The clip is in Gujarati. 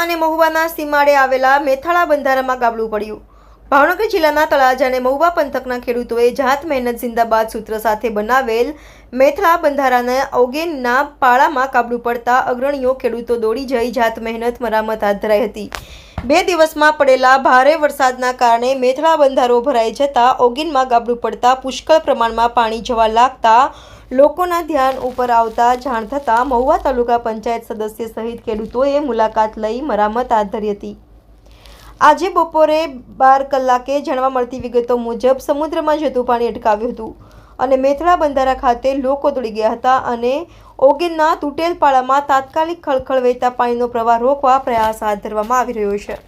અને મહુવાના સીમાડે આવેલા મેથાળા બંધારામાં ગાબડું પડ્યું. ભાવનગર જિલ્લાના તળાજા અને મહુવા પંથકના ખેડૂતોએ જાત મહેનત જિંદાબાદ સૂત્ર સાથે બનાવેલ મેથળા બંધારાના ઓગેનના પાળામાં કાબડું પડતા અગ્રણીઓ ખેડૂતો દોડી જઈ જાત મહેનત મરામત હાથ ધરાઈ હતી. બે દિવસમાં પડેલા ભારે વરસાદના કારણે મેથળા બંધારો ભરાઈ જતા ઓગિનમાં ગાબડું પડતા પુષ્કળ પ્રમાણમાં પાણી જવા લાગતા લોકોના ધ્યાન ઉપર આવતા જાણ થતાં મહુવા તાલુકા પંચાયત સદસ્ય સહિત ખેડૂતોએ મુલાકાત લઈ મરામત હાથ ધરી હતી. આજે બપોરે બાર કલાકે જાણવા મળતી વિગતો મુજબ સમુદ્રમાં જતું પાણી અટકાવ્યું હતું અને મેથળા બંધારા ખાતે લોકો દોડી ગયા હતા અને ઓગેનના તૂટેલ પાળામાં તાત્કાલિક ખળખળ વહેતા પાણીનો પ્રવાહ રોકવા પ્રયાસ હાથ ધરવામાં આવી રહ્યો છે.